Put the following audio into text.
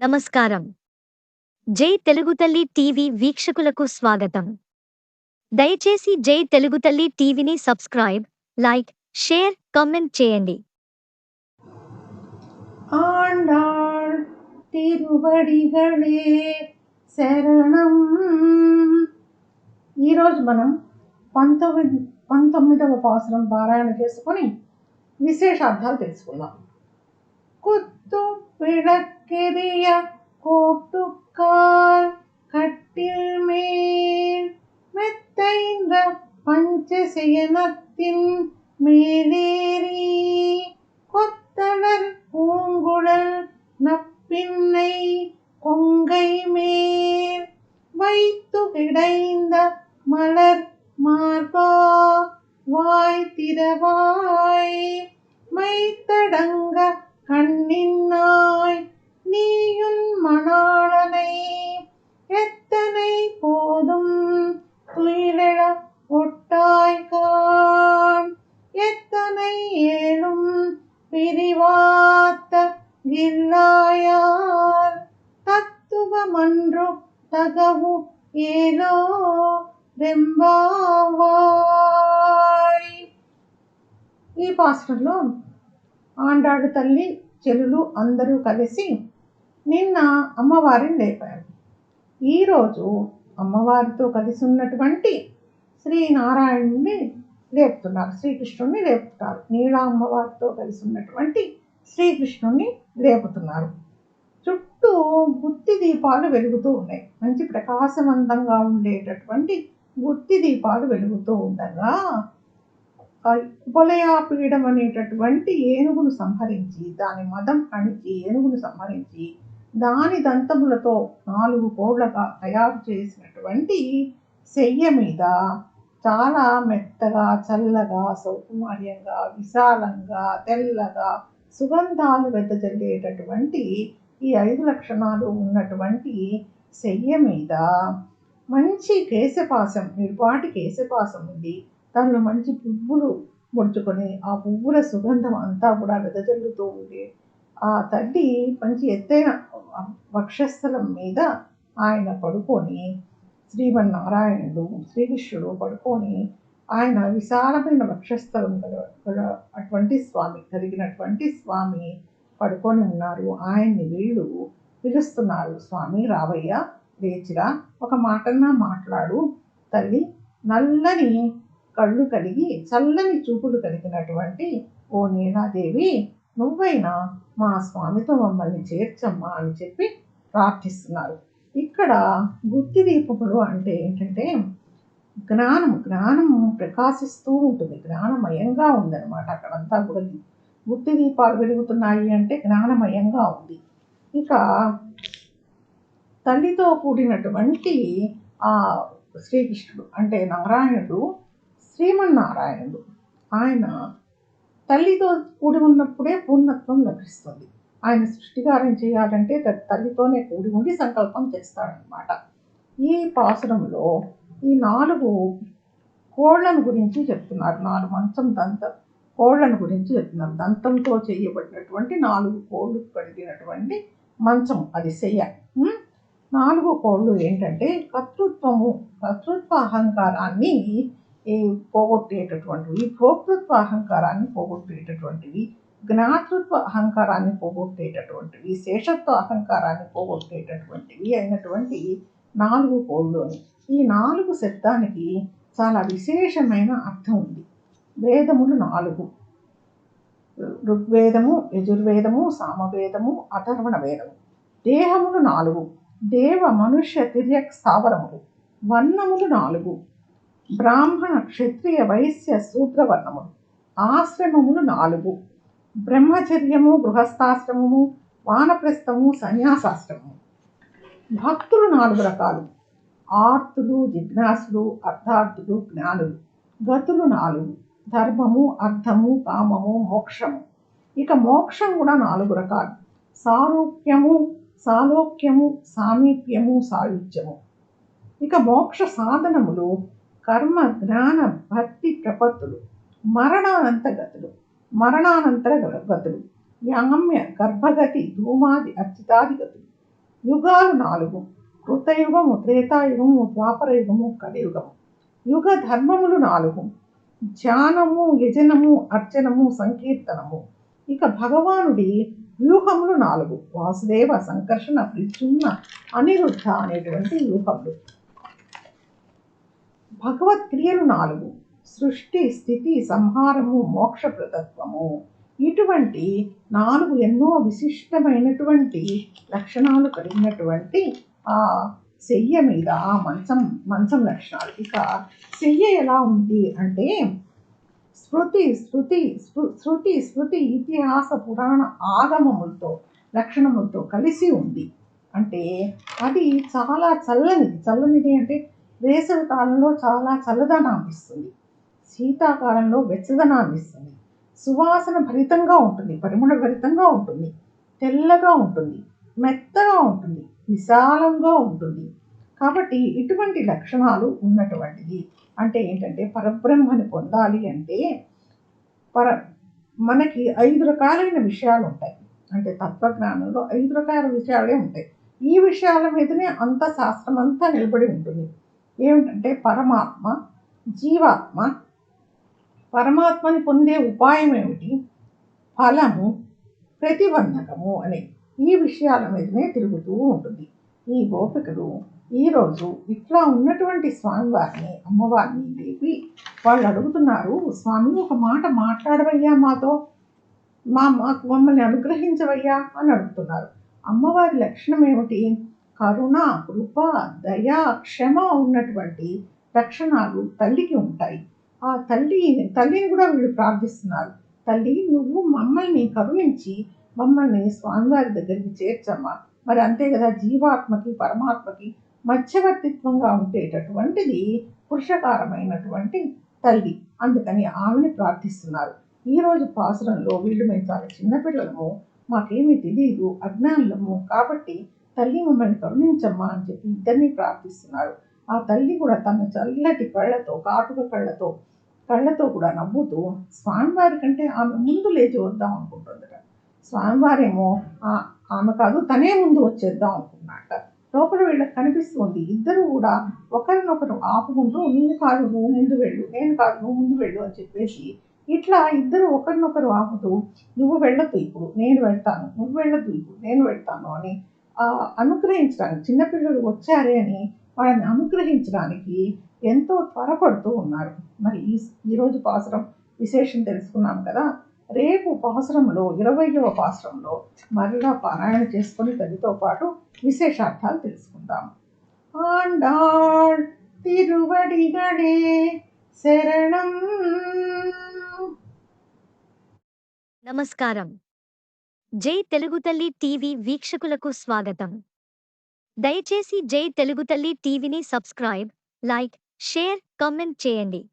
నమస్కారం జై తెలుగుతల్లి టీవీ వీక్షకులకు స్వాగతం దయచేసి జై తెలుగుతల్లి టీవీని సబ్స్క్రైబ్ లైక్ షేర్ కామెంట్ చేయండి ஆண்டாள் తిరువడిగళే శరణం ఈరోజు మనం పంతొమ్మిది పంతొమ్మిదవ పాసురం పారాయణ చేసుకొని విశేషార్థాలు తెలుసుకుందాం குத்து விளக்கெரிய கோட்டுக்கால் கட்டில் மேல் மெத்தைந்த பஞ்சசயனத்தின் மேலேறி கொத்தனர் பூங்குழல் நப்பின்னை கொங்கை மேல் வைத்து கிடைந்த மலர் மார்பா வாய் திறவாய் மைத்தடங்க கண் తగవు ఏలో ఈ పాస్టర్లో ఆండాడు తల్లి చెలులు అందరూ కలిసి నిన్న అమ్మవారిని లేపారు. ఈరోజు అమ్మవారితో కలిసి ఉన్నటువంటి శ్రీనారాయణుని లేపుతున్నారు శ్రీకృష్ణుడిని లేపుతున్నారు నీలా అమ్మవారితో కలిసి ఉన్నటువంటి శ్రీకృష్ణుని లేపుతున్నారు. చుట్టూ గుత్తి దీపాలు వెలుగుతూ ఉన్నాయి. మంచి ప్రకాశవంతంగా ఉండేటటువంటి గుత్తి దీపాలు వెలుగుతూ ఉండగా ఉపలయాపీడం అనేటటువంటి ఏనుగును సంహరించి దాని మదం అణిచి ఏనుగును సంహరించి దాని దంతములతో నాలుగు కోళ్ళగా తయారు చేసినటువంటి శయ్య మీద చాలా మెత్తగా చల్లగా సౌకుమార్యంగా విశాలంగా తెల్లగా సుగంధాలు వెదజల్లేటటువంటి ఈ ఐదు లక్షణాలు ఉన్నటువంటి శయ్య మీద మంచి కేశపాసం నిర్పాటి కేశపాసం ఉంది. దానిలో మంచి పువ్వులు ముడుచుకొని ఆ పువ్వుల సుగంధం అంతా కూడా వెదజల్లుతూ ఉండే ఆ తల్లి మంచి ఎత్తైన వక్షస్థలం మీద ఆయన పడుకొని శ్రీమన్నారాయణుడు శ్రీకృష్ణుడు పడుకొని ఆయన విశాలమైన వక్షస్థలం అటువంటి స్వామి కలిగినటువంటి స్వామి పడుకొని ఉన్నారు. ఆయన్ని వీళ్ళు పిలుస్తున్నారు స్వామి రావయ్య లేచిరా ఒక మాటన్నా మాట్లాడు. తల్లి నల్లని కళ్ళు కలిగి చల్లని చూపులు కలిగినటువంటి ఓ నీలాదేవి నువ్వైనా మా స్వామితో మమ్మల్ని చేర్చమ్మా అని చెప్పి ప్రార్థిస్తున్నారు. ఇక్కడ గుత్తి దీపములు అంటే ఏంటంటే జ్ఞానం జ్ఞానము ప్రకాశిస్తూ ఉంటుంది. జ్ఞానమయంగా ఉందన్నమాట అక్కడంతా కూడా. బుద్ధి దీపాలు వెలుగుతున్నాయి అంటే జ్ఞానమయంగా ఉంది. ఇక తల్లితో కూడినటువంటి ఆ శ్రీకృష్ణుడు అంటే నారాయణుడు శ్రీమన్నారాయణుడు. ఆయన తల్లితో కూడి ఉన్నప్పుడే పూర్ణత్వం లభిస్తుంది. ఆయన సృష్టికారం చేయాలంటే తల్లితోనే కూడి ఉండి సంకల్పం చేస్తాడనమాట ఈ పాసురంలో ఈ నాలుగు కోళ్ళను గురించి చెప్తున్నారు. నాలుగు మంచం దంత కోళ్ళను గురించి చెప్తున్నాను. దంతంతో చేయబడినటువంటి నాలుగు కోళ్ళు కలిగినటువంటి మంచం అది చెయ్య నాలుగు కోళ్ళు ఏంటంటే కర్తృత్వము కర్తృత్వ అహంకారాన్ని పోగొట్టేటటువంటివి భోక్తృత్వ అహంకారాన్ని పోగొట్టేటటువంటివి జ్ఞాతృత్వ అహంకారాన్ని పోగొట్టేటటువంటివి శేషత్వ అహంకారాన్ని పోగొట్టేటటువంటివి అయినటువంటి నాలుగు కోళ్ళు అని ఈ నాలుగు శబ్దానికి చాలా విశేషమైన అర్థం ఉంది. వేదములు నాలుగు. ఋగ్వేదము యజుర్వేదము సామవేదము అథర్వణ వేదము. దేహములు నాలుగు. దేవ మనుష్య తిర్యక్ స్థావరములు. వర్ణములు నాలుగు. బ్రాహ్మణ క్షత్రియ వైశ్య శూద్రవర్ణములు. ఆశ్రమములు నాలుగు. బ్రహ్మచర్యము గృహస్థాశ్రమము వానప్రస్థము సన్యాసాశ్రమము. భక్తులు నాలుగు రకాలు. ఆర్తులు జిజ్ఞాసులు అర్థార్థులు జ్ఞానులు. గతులు నాలుగు. ధర్మము అర్థము కామము మోక్షము. ఇక మోక్షం కూడా నాలుగు రకాలు. సారూప్యము సాలోక్యము సామీప్యము సాయుధ్యము ఇక మోక్ష సాధనములు కర్మ జ్ఞాన భక్తి ప్రపత్తులు మరణానంత గతులు మరణానంతర గతులు యామ్య గర్భగతి ధూమాది అర్చితాది గతులు యుగాలు నాలుగు. కృతయుగము త్రేతాయుగము ద్వాపరయుగము కలియుగము. యుగ ధర్మములు నాలుగు. ధ్యానము యజనము అర్చనము సంకీర్తనము. ఇక భగవానుడి వ్యూహములు నాలుగు. వాసుదేవ సంకర్షణ ప్రద్యుమ్న అనిరుద్ధ అనేటువంటి వ్యూహములు. భగవత్క్రియలు నాలుగు. సృష్టి స్థితి సంహారము మోక్ష ప్రతత్వము. ఇటువంటి నాలుగు ఎన్నో విశిష్టమైనటువంటి లక్షణాలు కలిగినటువంటి ఆ శయ్య మీద మంచం మంచం లక్షణాలు. ఇక శయ్య ఎలా ఉంది అంటే స్మృతి శృతి స్మృ- శృతి స్మృతి ఇతిహాస పురాణ ఆగమములతో లక్షణములతో కలిసి ఉంది. అంటే అది చాలా చల్లనిది. చల్లనిది అంటే వేసవి కాలంలో చాలా చల్లదనాన్ని ఇస్తుంది. శీతాకాలంలో వెచ్చదనాన్ని ఇస్తుంది. సువాసన భరితంగా ఉంటుంది. పరిమళ భరితంగా ఉంటుంది. తెల్లగా ఉంటుంది. మెత్తగా ఉంటుంది. విశాలంగా ఉంటుంది. కాబట్టి ఇటువంటి లక్షణాలు ఉన్నటువంటిది అంటే ఏంటంటే పరబ్రహ్మని పొందాలి అంటే పర మనకి ఐదు రకాలైన విషయాలు ఉంటాయి. అంటే తత్వజ్ఞానంలో ఐదు రకాల విషయాలే ఉంటాయి. ఈ విషయాల మీదనే అంత శాస్త్రం అంతా నిలబడి ఉంటుంది. ఏమిటంటే పరమాత్మ జీవాత్మ పరమాత్మని పొందే ఉపాయం ఏమిటి? ఫలము ప్రతిబంధకము అనేది ఈ విషయాల మీదనే తిరుగుతూ ఉంటుంది. ఈ గోపికలు ఈరోజు ఇట్లా ఉన్నటువంటి స్వామివారిని అమ్మవారిని లేపి వాళ్ళు అడుగుతున్నారు స్వామి ఒక మాట మాట్లాడవయ్యా మాతో? మా మాకు మమ్మల్ని అనుగ్రహించవయ్యా? అని అడుగుతున్నారు. అమ్మవారి లక్షణం ఏమిటి? కరుణ కృప దయ క్షమ ఉన్నటువంటి లక్షణాలు తల్లికి ఉంటాయి. ఆ తల్లి తల్లిని కూడా వీళ్ళు ప్రార్థిస్తున్నారు. తల్లి నువ్వు మమ్మల్ని కరుణించి మమ్మల్ని స్వామివారి దగ్గరికి చేర్చమ్మా. మరి అంతే కదా జీవాత్మకి పరమాత్మకి మధ్యవర్తిత్వంగా ఉండేటటువంటిది పురుషకారమైనటువంటి తల్లి. అందుకని ఆమెని ప్రార్థిస్తున్నారు. ఈరోజు పాసురంలో వీళ్ళు మేము చాలా చిన్నపిల్లలము మాకేమీ తెలియదు అజ్ఞానులము కాబట్టి తల్లి మమ్మల్ని కరుణించమ్మా అని చెప్పి ఇద్దరిని ప్రార్థిస్తున్నారు. ఆ తల్లి కూడా తన చల్లటి కళ్ళతో కాటుక కళ్ళతో కళ్ళతో కూడా నవ్వుతూ స్వామివారి కంటే ఆమె ముందు లేచి వద్దాం అనుకుంటుందట. స్వామివారేమో ఆ- ఆమె కాదు తనే ముందు వచ్చేద్దాం అనుకున్నట్ట లోపల వీళ్ళకి కనిపిస్తుంది ఇద్దరు కూడా ఒకరినొకరు ఆపుకుంటూ నువ్వు కాదు నువ్వు ముందు వెళ్ళు నేను కాదు నువ్వు ముందు వెళ్ళు అని చెప్పేసి ఇట్లా ఇద్దరు ఒకరినొకరు ఆపుతూ నువ్వు వెళ్ళొద్దు ఇప్పుడు నేను వెళ్తాను నువ్వు వెళ్ళొద్దు ఇప్పుడు నేను వెళ్తాను అని అనుగ్రహించడానికి చిన్నపిల్లలు వచ్చారే అని వాళ్ళని అనుగ్రహించడానికి ఎంతో త్వరపడుతూ ఉన్నారు. మరి ఈ ఈరోజు పాసురం విశేషం తెలుసుకున్నాం కదా. రేపు పాసురంలో ఇరవయవ పాసురంలో మరలా పారాయణ చేసుకొని తల్లితో పాటు విశేషార్థాలు తెలుసుకుందాం. ఆండాళ్ తిరువడిగడే శరణం. నమస్కారం. జై తెలుగు తల్లి టీవీ వీక్షకులకు స్వాగతం. దయచేసి జై తెలుగు తల్లి టీవీని సబ్స్క్రైబ్ లైక్ షేర్ కమెంట్ చేయండి.